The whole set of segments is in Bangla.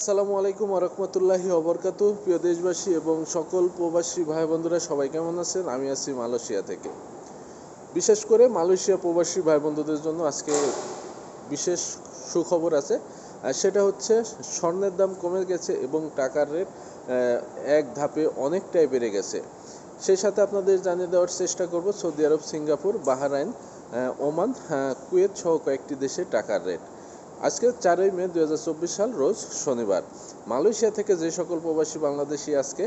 আসসালামু আলাইকুম আরহামতুল্লাহি অবরকাতু প্রিয় দেশবাসী এবং সকল প্রবাসী ভাই বন্ধুরা সবাই কেমন আছেন? আমি আছি মালয়েশিয়া থেকে। বিশেষ করে মালয়েশিয়া প্রবাসী ভাই বন্ধুদের জন্য আজকে বিশেষ সুখবর আছে। সেটা হচ্ছে স্বর্ণের দাম কমে গেছে এবং টাকার রেট এক ধাপে অনেকটাই বেড়ে গেছে। সেই সাথে আপনাদের জানিয়ে দেওয়ার চেষ্টা করব, Saudi Arab, Singapore, Bahrain Oman Kuwait সহ কয়েকটি দেশে টাকার রেট। আজকে চারই মে দু হাজার চব্বিশ সাল, রোজ শনিবার। মালয়েশিয়া থেকে যে সকল প্রবাসী বাংলাদেশি আজকে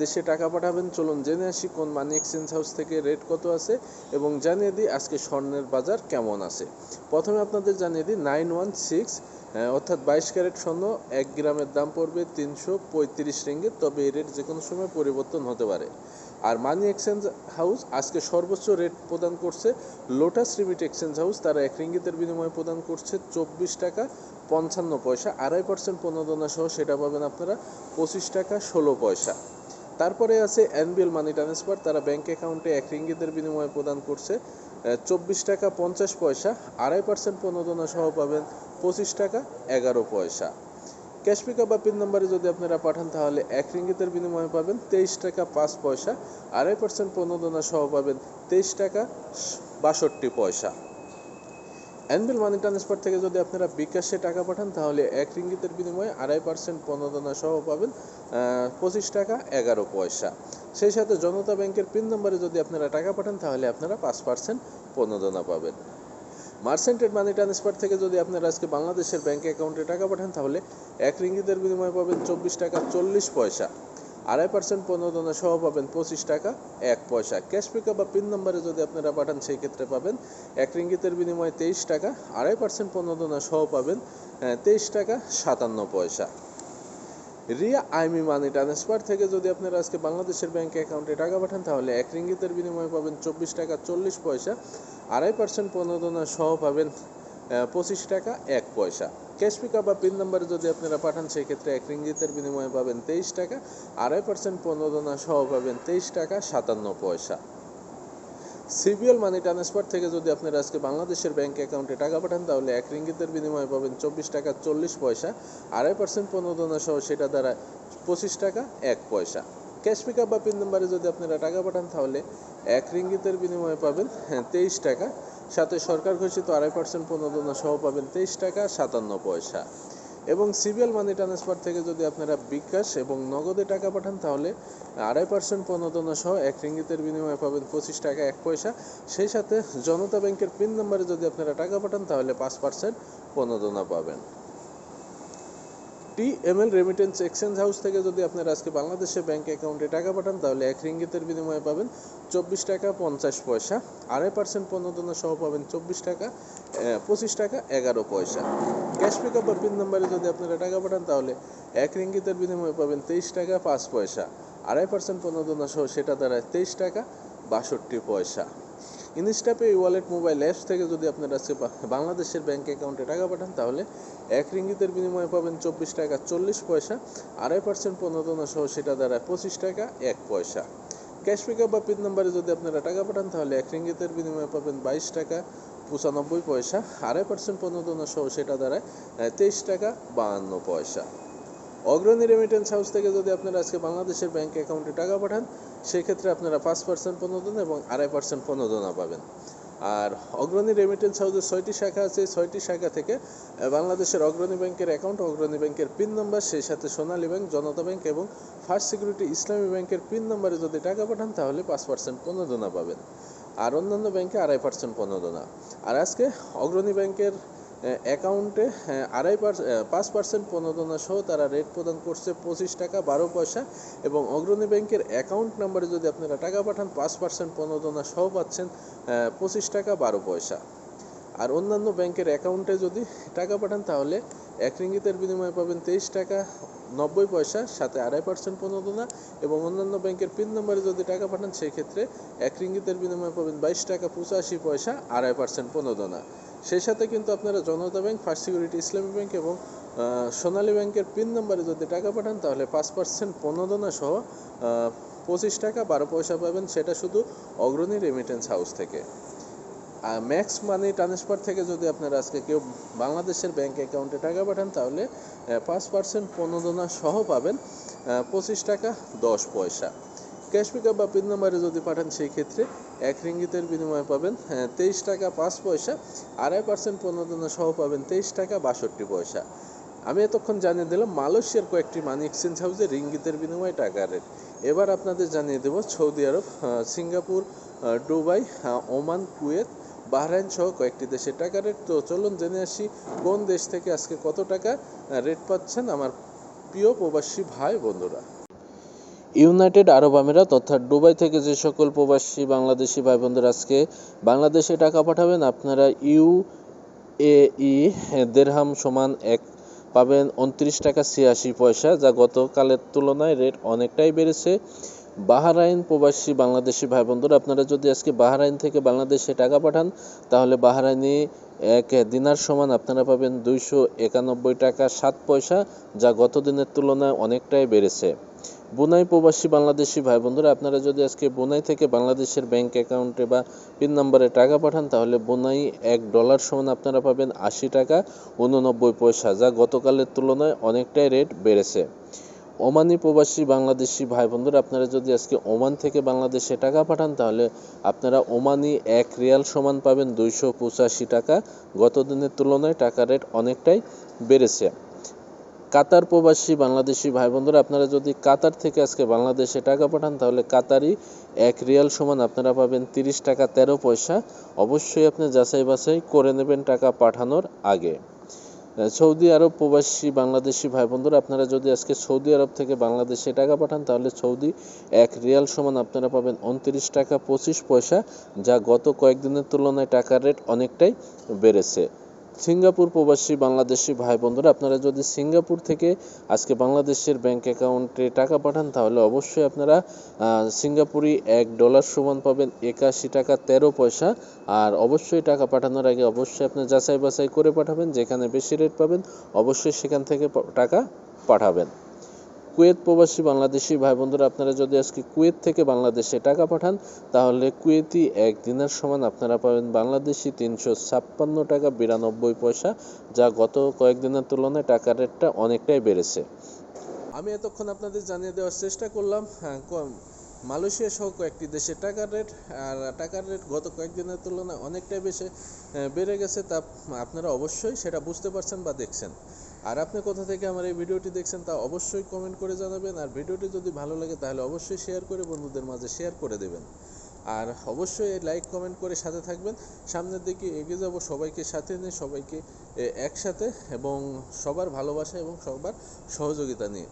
দেশে টাকা পাঠাবেন, চলুন জেনে আসি কোন মানি এক্সচেঞ্জ হাউস থেকে রেট কত আছে এবং জানিয়ে দিই আজকে স্বর্ণের বাজার কেমন আছে। প্রথমে আপনাদের জানিয়ে দিই নাইন ওয়ান সিক্স অর্থাৎ বাইশ ক্যারেট স্বর্ণ, এক গ্রামের দাম পড়বে তিনশো পঁয়ত্রিশ রিঙ্গিত, তবে এই রেট যে কোনো সময় পরিবর্তন হতে পারে। আর মানি এক্সচেঞ্জ হাউস আজকে সর্বোচ্চ রেট প্রদান করছে। লোটাস রিমিট এক্সচেঞ্জ হাউস তারা এক রিঙ্গিতের বিনিময়ে প্রদান করছে চব্বিশ টাকা পঞ্চান্ন পয়সা। আড়াই পার্সেন্ট প্রণোদনা সহ সেটা পাবেন আপনারা পঁচিশ টাকা ষোলো পয়সা। তারপরে আছে এনবিএল মানি ট্রান্সফার তারা ব্যাংক অ্যাকাউন্টে এক রিঙ্গিতের বিনিময়ে প্রদান করছে চব্বিশ টাকা পঞ্চাশ পয়সা। আড়াই পার্সেন্ট প্রণোদনা সহ পাবেন পঁচিশ টাকা এগারো পয়সা। ক্যাশ পিকআপ বা পিন নাম্বারে যদি আপনারা পাঠান, তাহলে এক রিঙ্গিতের বিনিময়ে পাবেন তেইশ টাকা পাঁচ পয়সা, আড়াই পার্সেন্ট প্রণোদনা সহ পাবেন তেইশ টাকা বাষট্টি পয়সা। অ্যানবিল মানি ট্রান্সফার থেকে যদি আপনারা বিকাশে টাকা পাঠান, তাহলে এক রিঙ্গিতের বিনিময়ে আড়াই পার্সেন্ট প্রণোদনা সহ পাবেন পঁচিশ টাকা এগারো পয়সা। সেই সাথে জনতা ব্যাংকের পিন নম্বরে যদি আপনারা টাকা পাঠান, তাহলে আপনারা পাঁচ পার্সেন্ট প্রণোদনা পাবেন। মার্সেন্টেড মানি ট্রান্সফার থেকে যদি আপনারা আজকে বাংলাদেশের ব্যাঙ্ক অ্যাকাউন্টে টাকা পাঠান, তাহলে এক রিঙ্গিতের বিনিময়ে পাবেন চব্বিশ টাকা চল্লিশ পয়সা। আড়াই পার্সেন্ট প্রণোদনা সহ পাবেন পঁচিশ টাকা এক পয়সা। ক্যাশ পিকআপ বা পিন নম্বরে যদি আপনারা পাঠান, সেই ক্ষেত্রে পাবেন এক রিঙ্গিতের বিনিময়ে তেইশ টাকা। আড়াই পার্সেন্ট প্রণোদনা সহ পাবেন তেইশ টাকা সাতান্ন পয়সা। রিয়া, আইমি মানি ট্রান্সফার থেকে যদি আপনারা আজকে বাংলাদেশের ব্যাংক অ্যাকাউন্টে টাকা পাঠান, তাহলে এক রিঙ্গিতের বিনিময়ে পাবেন চব্বিশ টাকা চল্লিশ পয়সা, আড়াই পার্সেন্ট প্রণোদনা সহ পাবেন পঁচিশ টাকা এক পয়সা। ক্যাশ পিকআপ বা পিন নাম্বারে যদি আপনারা পাঠান সেই ক্ষেত্রে এক রিঙ্গিতের বিনিময়ে পাবেন তেইশ টাকা, আড়াই পার্সেন্ট প্রণোদনা সহ পাবেন তেইশ টাকা সাতান্ন পয়সা। সিবিএল মানি ট্রান্সফার থেকে যদি আপনারা আজকে বাংলাদেশের ব্যাংক অ্যাকাউন্টে টাকা পাঠান, তাহলে এক রিঙ্গিতের বিনিময়ে পাবেন চব্বিশ টাকা চল্লিশ পয়সা। আড়াই পার্সেন্ট প্রণোদনা সহ সেটা দ্বারা পঁচিশ টাকা, এক পয়সা। ক্যাশ পিকআপ বা পিন নাম্বারে যদি আপনারা টাকা পাঠান, তাহলে এক রিঙ্গিতের বিনিময়ে পাবেন হ্যাঁ তেইশ টাকা। সাথে সরকার ঘোষিত আড়াই পার্সেন্ট প্রণোদনা সহ পাবেন তেইশ টাকা, সাতান্ন পয়সা। এবং সিবিএল মানি ট্রান্সফার থেকে যদি আপনারা বিকাশ এবং নগদে টাকা পাঠান, তাহলে আড়াই পার্সেন্ট প্রণোদনা সহ এক রিঙ্গিতের বিনিময়ে পাবেন পঁচিশ টাকা এক পয়সা। সেই সাথে জনতা ব্যাংকের পিন নম্বরে যদি আপনারা টাকা পাঠান, তাহলে পাঁচ পার্সেন্ট প্রণোদনা পাবেন। T M L remittance exchange house থেকে যদি আপনারা আজকে বাংলাদেশের ব্যাংক অ্যাকাউন্টে টাকা পাঠান, তাহলে এক রিঙ্গিতের বিনিময়ে পাবেন চব্বিশ টাকা পঞ্চাশ পয়সা। আড়াই পার্সেন্ট প্রণোদনা সহ পাবেন চব্বিশ টাকা পঁচিশ টাকা, এগারো পয়সা। ক্যাশ পিকআপ বা পিন নাম্বারে যদি আপনারা টাকা পাঠান, তাহলে এক রিঙ্গিতের বিনিময়ে পাবেন তেইশ টাকা, পাঁচ পয়সা। আড়াই পার্সেন্ট প্রণোদনা সহ সেটা দাঁড়ায় তেইশ টাকা, বাষট্টি পয়সা। ইনস্টাপে ওয়ালেট মোবাইল অ্যাপস থেকে যদি আপনারা বাংলাদেশের ব্যাঙ্ক অ্যাকাউন্টে টাকা পাঠান, তাহলে এক রিঙ্গিতের বিনিময়ে পাবেন চব্বিশ টাকা চল্লিশ পয়সা, আড়াই পার্সেন্ট প্রণোদনা সহ সেটা দাঁড়ায় পঁচিশ টাকা এক পয়সা। ক্যাশ পিকআপ বা পিন নাম্বারে যদি আপনারা টাকা পাঠান, তাহলে এক রিঙ্গিতের বিনিময়ে পাবেন বাইশ টাকা পঁচানব্বই পয়সা, আড়াই পার্সেন্ট প্রণোদনা সহ সেটা দাঁড়ায় তেইশ টাকা বাহান্ন পয়সা। অগ্রণী রেমিটেন্স হাউস থেকে যদি আপনারা আজকে বাংলাদেশের ব্যাংক অ্যাকাউন্টে টাকা পাঠান সেক্ষেত্রে আপনারা পাঁচ পার্সেন্ট প্রণোদনা এবং আড়াই পার্সেন্ট প্রণোদনা পাবেন। আর অগ্রণী রেমিটেন্স হাউসের ছয়টি শাখা আছে। ছয়টি শাখা থেকে বাংলাদেশের অগ্রণী ব্যাংকের অ্যাকাউন্ট অগ্রণী ব্যাংকের পিন নম্বর সেই সাথে সোনালী ব্যাংক, জনতা ব্যাংক এবং ফার্স্ট সিকিউরিটি ইসলামী ব্যাংকের পিন নম্বরে যদি টাকা পাঠান, তাহলে পাঁচ পার্সেন্ট প্রণোদনা পাবেন। আর অন্যান্য ব্যাংকে আড়াই পার্সেন্ট প্রণোদনা আর আজকে অগ্রণী ব্যাংকের অ্যাকাউন্টে আড়াই পাঁচ পার্সেন্ট প্রণোদনা সহ তারা রেট প্রদান করছে পঁচিশ টাকা, বারো পয়সা এবং অগ্রণী ব্যাংকের অ্যাকাউন্ট নাম্বারে যদি আপনারা টাকা পাঠান, পাঁচ পার্সেন্ট প্রণোদনা সহ পাচ্ছেন পঁচিশ টাকা, বারো পয়সা। আর অন্যান্য ব্যাংকের অ্যাকাউন্টে যদি টাকা পাঠান, তাহলে এক রিঙ্গিতের বিনিময়ে পাবেন তেইশ টাকা, নব্বই পয়সা, সাথে আড়াই পার্সেন্ট প্রণোদনা এবং অন্যান্য ব্যাংকের পিন নম্বরে যদি টাকা পাঠান সেই ক্ষেত্রে এক রিঙ্গিতের বিনিময়ে পাবেন বাইশ টাকা, পঁচাশি পয়সা, আড়াই পার্সেন্ট প্রণোদনা। সেই সাথে কিন্তু আপনারা Janata bank first security Islami bank এবং সোনালী ব্যাংকের পিন নম্বরে যদি টাকা পাঠান, তাহলে পাঁচ পার্সেন্ট প্রণোদনা সহ পঁচিশ টাকা বারো পয়সা পাবেন। সেটা শুধু অগ্রণী রেমিটেন্স হাউস থেকে। আর ম্যাক্স মানি ট্রান্সফার থেকে যদি আপনারা আজকে কেউ বাংলাদেশের ব্যাংক অ্যাকাউন্টে টাকা পাঠান, তাহলে পাঁচ পার্সেন্ট প্রণোদনা সহ পাবেন পঁচিশ টাকা দশ পয়সা। ক্যাশ পিকআপ বা পিন নাম্বারে যদি পাঠান, সেই ক্ষেত্রে এক রিঙ্গিতের বিনিময়ে পাবেন তেইশ টাকা পাঁচ পয়সা, আড়াই পার্সেন্ট প্রণোদনা সহ পাবেন তেইশ টাকা বাষট্টি পয়সা। আমি এতক্ষণ জানিয়ে দিলাম, মালয়েশিয়ার কয়েকটি মানি এক্সচেঞ্জ হাউসে রিঙ্গিতের বিনিময়ে টাকা রেট। এবার আপনাদের জানিয়ে দেব, Saudi Arab Singapore Dubai Oman, Kuwait, Bahrain সহ কয়েকটি দেশের টাকা রেট। তো চলুন জেনে আসি, কোন দেশ থেকে আজকে কত টাকা রেট পাচ্ছেন আমার প্রিয় প্রবাসী ভাই বন্ধুরা। ইউনাইটেড আরব আমিরাত অর্থাৎ দুবাই থেকে যে সকল প্রবাসী বাংলাদেশি ভাই বন্ধুরা আজকে বাংলাদেশে টাকা পাঠাবেন, আপনারা ইউ এ ই দেড়হাম সমান এক পাবেন উনত্রিশ টাকা ছিয়াশি পয়সা, যা গতকালের তুলনায় রেট অনেকটাই বেড়েছে। বাহারাইন প্রবাসী বাংলাদেশি ভাই বন্ধুরা আপনারা যদি আজকে বাহারাইন থেকে বাংলাদেশে টাকা পাঠান, তাহলে বাহারাইনি এক দিনার সমান আপনারা পাবেন দুইশো একানব্বই টাকা সাত পয়সা, যা গত দিনের তুলনায় অনেকটাই বেড়েছে। বুনাই প্রবাসী বাংলাদেশি ভাই বন্ধুরা, আপনারা যদি আজকে বুনাই থেকে বাংলাদেশের ব্যাংক অ্যাকাউন্টে বা পিন নম্বরে টাকা পাঠান, তাহলে বুনাই এক ডলার সমান আপনারা পাবেন আশি টাকা উননব্বই পয়সা, যা গতকালের তুলনায় অনেকটাই রেট বেড়েছে। ওমানি প্রবাসী বাংলাদেশি ভাই বন্ধুরা আপনারা যদি আজকে ওমান থেকে বাংলাদেশে টাকা পাঠান, তাহলে আপনারা ওমানি এক রিয়াল সমান পাবেন দুইশো পঁচাশি টাকা। গত দিনের তুলনায় টাকা রেট অনেকটাই বেড়েছে। কাতার প্রবাসী বাংলাদেশি ভাই বন্ধুরা আপনারা যদি কাতার থেকে আজকে বাংলাদেশে টাকা পাঠান, তাহলে কাতারি এক রিয়াল সমান আপনারা পাবেন তিরিশ টাকা তেরো পয়সা। অবশ্যই আপনি যাচাই বাছাই করে নেবেন টাকা পাঠানোর আগে। সৌদি আরব প্রবাসী বাংলাদেশি ভাই বন্ধুরা, আপনারা যদি আজকে সৌদি আরব থেকে বাংলাদেশে টাকা পাঠান, তাহলে সৌদি এক রিয়াল সমান আপনারা পাবেন উনত্রিশ টাকা পঁচিশ পয়সা, যা গত কয়েকদিনের তুলনায় টাকার রেট অনেকটাই বেড়েছে। সিঙ্গাপুর প্রবাসী বাংলাদেশি ভাই বন্ধুরা, আপনারা যদি সিঙ্গাপুর থেকে আজকে বাংলাদেশের ব্যাংক অ্যাকাউন্টে টাকা পাঠান, তাহলে অবশ্যই আপনারা সিঙ্গাপুরি এক ডলার সমান পাবেন একাশি টাকা তেরো পয়সা। আর অবশ্যই টাকা পাঠানোর আগে অবশ্যই আপনি যাচাই বাছাই করে পাঠাবেন, যেখানে বেশি রেট পাবেন, অবশ্যই সেখান থেকে টাকা পাঠাবেন। কুয়েত প্রবাসী বাংলাদেশি ভাই বন্ধুরা আপনারা যদি আজকে কুয়েত থেকে বাংলাদেশে টাকা পাঠান তাহলে কুয়েতি এক দিনের সমান আপনারা পাবেন বাংলাদেশি তিনশো ছাপ্পান্ন টাকা বিরানব্বই পয়সা যা গত কয়েকদিনের তুলনায় টাকার রেটটা অনেকটাই বেড়েছে। আমি এতক্ষণ আপনাদের জানিয়ে দেওয়ার চেষ্টা করলাম হ্যাঁ, মালয়েশিয়া সহ কয়েকটি দেশে টাকার রেট আর টাকার রেট গত কয়েকদিনের তুলনায় অনেকটাই বেশি বেড়ে গেছে তা আপনারা অবশ্যই সেটা বুঝতে পারছেন বা দেখছেন। আর আপনি কোথা থেকে আমার এই ভিডিওটি দেখছেন তা অবশ্যই কমেন্ট করে জানাবেন। আর ভিডিওটি যদি ভালো লাগে তাহলে অবশ্যই শেয়ার করে বন্ধুদের মাঝে শেয়ার করে দেবেন। আর অবশ্যই লাইক কমেন্ট করে সাথে থাকবেন। সামনের দিকে এগিয়ে যাব সবাইকে সাথে নিয়ে, সবাইকে একসাথে এবং সবার ভালোবাসা এবং সবার সহযোগিতা নিয়ে।